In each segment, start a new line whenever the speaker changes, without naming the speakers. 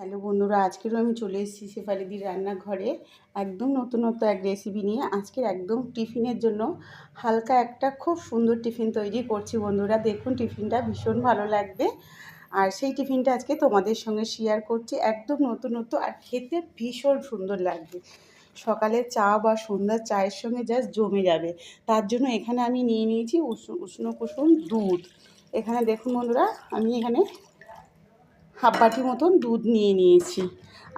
Hello বন্ধুরা, আজকেরও আমি চলে এসেছি শেফালিদির রান্নাঘরে। একদম নতুনত্ব এক রেসিপি নিয়ে। আজকের একদম টিফিনের জন্য হালকা একটা খুব সুন্দর টিফিন তৈরি করছি বন্ধুরা। দেখুন, টিফিনটা ভীষণ ভালো লাগবে। আর সেই টিফিনটা আজকে তোমাদের সঙ্গে শেয়ার করছি। একদম নতুনত্ব আর খেতে ভীষণ সুন্দর লাগবে। সকালে চা বা সন্ধ্যার চায়ের সঙ্গে জাস্ট জমে যাবে। তার জন্য এখানে আমি নিয়ে নিয়েছি উষ্ণ উষ্ণ কুসুম দুধ। এখানে দেখুন বন্ধুরা, আমি এখানে হাফ বাটি মতন দুধ নিয়ে নিয়েছি।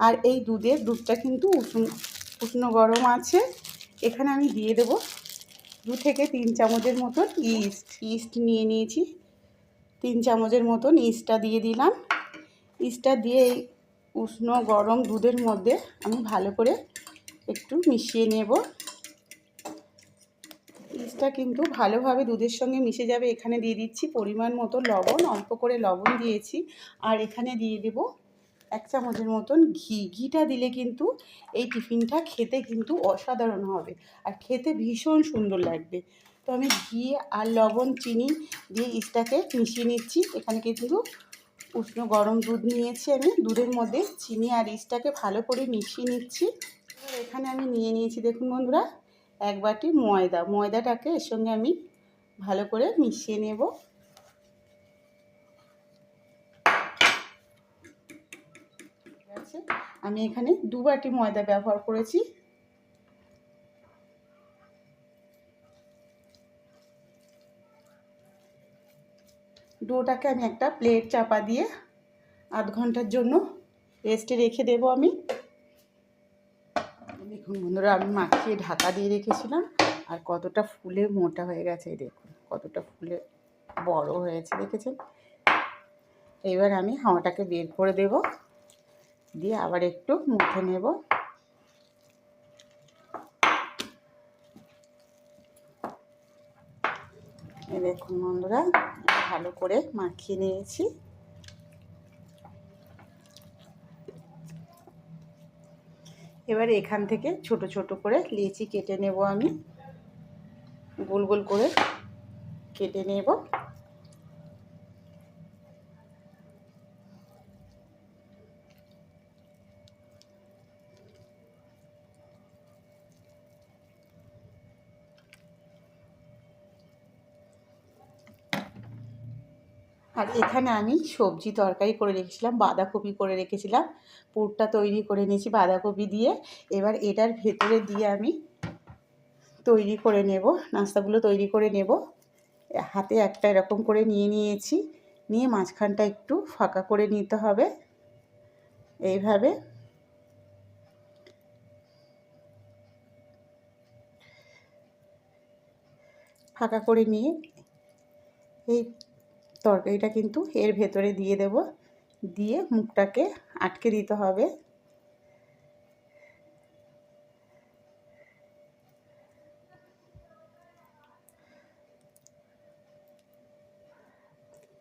আর এই দুধের দুধটা কিন্তু উষ্ণ উষ্ণ গরম আছে। এখানে আমি দিয়ে দেব দু থেকে তিন চামচের মতন ইস্ট। ইস্ট নিয়ে নিয়েছি। তিন চামচের মতন ইস্টটা দিয়ে দিলাম। ইস্টটা দিয়ে এই উষ্ণ গরম দুধের মধ্যে আমি ভালো করে একটু মিশিয়ে নেব। ইস্টটা কিন্তু ভালোভাবে দুধের সঙ্গে মিশে যাবে। এখানে দিয়ে দিচ্ছি পরিমাণ মতো লবণ, অল্প করে লবণ দিয়েছি। আর এখানে দিয়ে দেব এক চামচের মতন ঘি। ঘিটা দিলে কিন্তু এই টিফিনটা খেতে কিন্তু অসাধারণ হবে আর খেতে ভীষণ সুন্দর লাগবে। তো আমি ঘি আর লবণ, চিনি দিয়ে ইস্টটাকে মিশিয়ে নিচ্ছি। এখানে কিন্তু উষ্ণ গরম দুধ নিয়েছি আমি। দুধের মধ্যে চিনি আর ইস্টটাকে ভালো করে মিশিয়ে নিচ্ছি। এখানে আমি নিয়ে নিয়েছি, দেখুন বন্ধুরা এক বাটি ময়দা, ময়দাটাকে এর সঙ্গে আমি ভালো করে মিশিয়ে নেব। আছে? আমি এখানে দু বাটি ময়দা ব্যবহার করেছি। ডোটাকে আমি একটা প্লেট চাপা দিয়ে আধ ঘণ্টার জন্য রেস্টে রেখে দেবো আমি। দেখুন বন্ধুরা, আমি মাখিয়ে ঢাকা দিয়ে রেখেছিলাম, আর কতটা ফুলে মোটা হয়ে গেছে দেখুন, কতটা ফুলে বড় হয়েছে, দেখেছেন? এবার আমি হাওয়াটাকে বের করে দেব, দিয়ে আবার একটু মুখে নেব। দেখুন বন্ধুরা, ভালো করে মাখিয়ে নিয়েছি। এবার এখান থেকে ছোট ছোট করে লিচি কেটে নেব আমি। গোল গোল করে কেটে নেব। আর এখানে আমি সবজি তরকারি করে রেখেছিলাম, বাঁধাকপি করে রেখেছিলাম। পুরটা তৈরি করে নিয়েছি বাঁধাকপি দিয়ে। এবার এটার ভেতরে দিয়ে আমি তৈরি করে নেব, নাস্তাগুলো তৈরি করে নেব। হাতে একটা এরকম করে নিয়ে নিয়েছি। নিয়ে মাঝখানটা একটু ফাঁকা করে নিতে হবে। এইভাবে ফাঁকা করে নিয়ে এই তরকারিটা কিন্তু এর ভেতরে দিয়ে দেব। দিয়ে মুখটাকে আটকে দিতে হবে।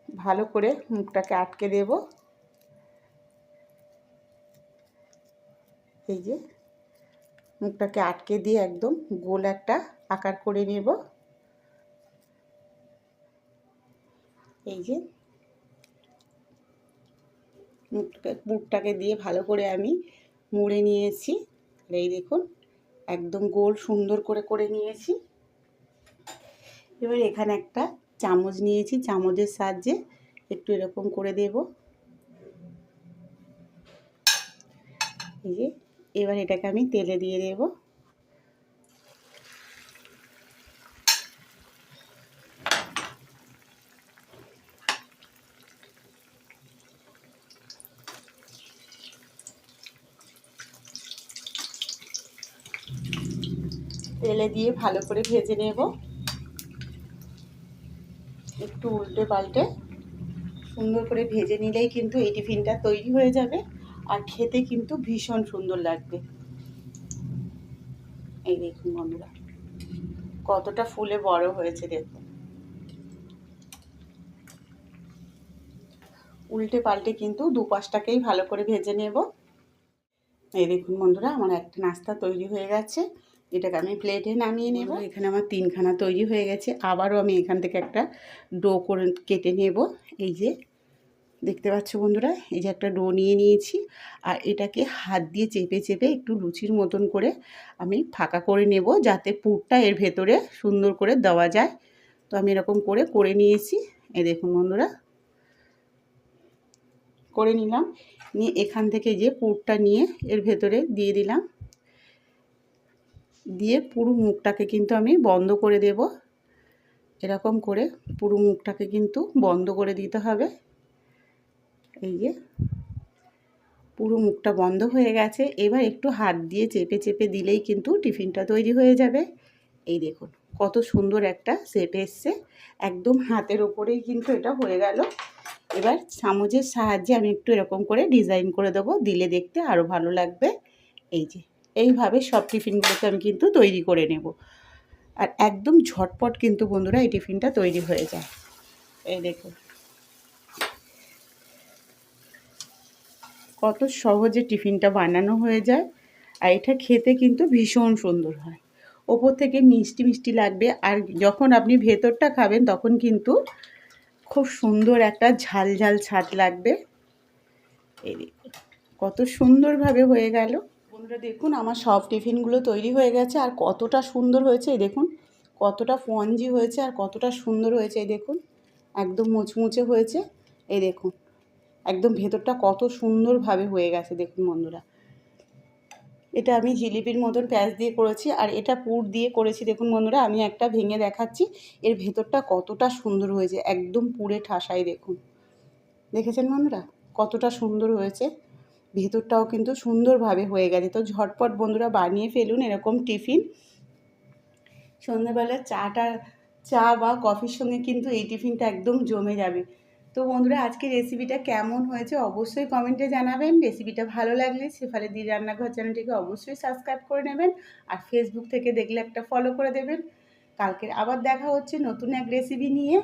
ভালো করে মুখটাকে আটকে দেব। এই যে মুখটাকে আটকে দিয়ে একদম গোল একটা আকার করে নেব। এই যে মুখটাকে মুখটাকে দিয়ে ভালো করে আমি মুড়ে নিয়েছি। আর এই দেখুন, একদম গোল সুন্দর করে করে নিয়েছি। এবার এখানে একটা চামচ নিয়েছি। চামচের সাহায্যে একটু এরকম করে দেব। এই যে, এবার এটাকে আমি তেলে দিয়ে দেবো। তেলে দিয়ে ভালো করে ভেজে নেব। একটু উল্টে পাল্টে। সুন্দর করে ভেজে নিলেই কিন্তু এই টিফিনটা তৈরি হয়ে যাবে আর খেতে কিন্তু ভীষণ সুন্দর লাগবে। এই দেখুন বন্ধুরা, কতটা ফুলে বড় হয়েছে দেখুন। উল্টে পাল্টে কিন্তু দুপাশটাকেই ভালো করে ভেজে নেব। এই দেখুন বন্ধুরা, আমার একটা নাস্তা তৈরি হয়ে গেছে। এটাকে আমি প্লেটে নামিয়ে নেব। এখানে আমার তিনখানা তৈরি হয়ে গেছে। আবারও আমি এখান থেকে একটা ডো করে কেটে নেব। এই যে দেখতে পাচ্ছ বন্ধুরা এই যে একটা ডো নিয়ে নিয়েছি। আর এটাকে হাত দিয়ে চেপে চেপে একটু লুচির মতন করে আমি ফাঁকা করে নেব যাতে পুরটা এর ভেতরে সুন্দর করে দেওয়া যায়। তো আমি এরকম করে করে নিয়েছি। এ দেখুন বন্ধুরা করে নিলাম। নিয়ে এখান থেকে যে পুরটা নিয়ে এর ভেতরে দিয়ে দিলাম। দিয়ে পুরো মুখটাকে কিন্তু আমি বন্ধ করে দেব। এরকম করে পুরো মুখটাকে কিন্তু বন্ধ করে দিতে হবে। এই যে পুরো মুখটা বন্ধ হয়ে গেছে। এবার একটু হাত দিয়ে চেপে চেপে দিলেই কিন্তু টিফিনটা তৈরি হয়ে যাবে। এই দেখুন কত সুন্দর একটা শেপ এসছে। একদম হাতের ওপরেই কিন্তু এটা হয়ে গেল। এবার চামচের সাহায্যে আমি একটু এরকম করে ডিজাইন করে দেবো। দিলে দেখতে আরও ভালো লাগবে। এই যে এইভাবে সব টিফিনগুলোকে আমি কিন্তু তৈরি করে নেব। আর একদম ঝটপট কিন্তু বন্ধুরা এই টিফিনটা তৈরি হয়ে যায়। এই দেখুন কত সহজে টিফিনটা বানানো হয়ে যায় আর এটা খেতে কিন্তু ভীষণ সুন্দর হয়। ওপর থেকে মিষ্টি মিষ্টি লাগবে আর যখন আপনি ভেতরটা খাবেন তখন কিন্তু খুব সুন্দর একটা ঝাল ঝাল ছাদ লাগবে। এই কত সুন্দরভাবে হয়ে গেল। বন্ধুরা দেখুন, আমার সব টিফিনগুলো তৈরি হয়ে গেছে আর কতটা সুন্দর হয়েছে এই দেখুন। কতটা ফঞ্জি হয়েছে আর কতটা সুন্দর হয়েছে এই দেখুন। একদম মুচমুচে হয়েছে এই দেখুন। একদম ভেতরটা কত সুন্দরভাবে হয়ে গেছে দেখুন বন্ধুরা। এটা আমি জিলিপির মতন প্যাঁচ দিয়ে করেছি আর এটা পুর দিয়ে করেছি দেখুন বন্ধুরা, আমি একটা ভেঙে দেখাচ্ছি। এর ভেতরটা কতটা সুন্দর হয়েছে, একদম পুরে ঠাসাই দেখুন। দেখেছেন বন্ধুরা, কতটা সুন্দর হয়েছে। ভেতরটাও কিন্তু সুন্দরভাবে হয়ে গেছে। তো ঝটপট বন্ধুরা বানিয়ে ফেলুন এরকম টিফিন। সন্ধ্যেবেলা চাটা, চা বা কফির সঙ্গে কিন্তু এই টিফিনটা একদম জমে যাবে। তো বন্ধুরা আজকে রেসিপিটা কেমন হয়েছে অবশ্যই কমেন্টে জানাবেন। রেসিপিটা ভালো লাগলে সেফালে দি রান্নাঘর চ্যানেলটিকে অবশ্যই সাবস্ক্রাইব করে নেবেন আর ফেসবুক থেকে দেখলে একটা ফলো করে দেবেন। কালকের আবার দেখা হচ্ছে নতুন এক রেসিপি নিয়ে।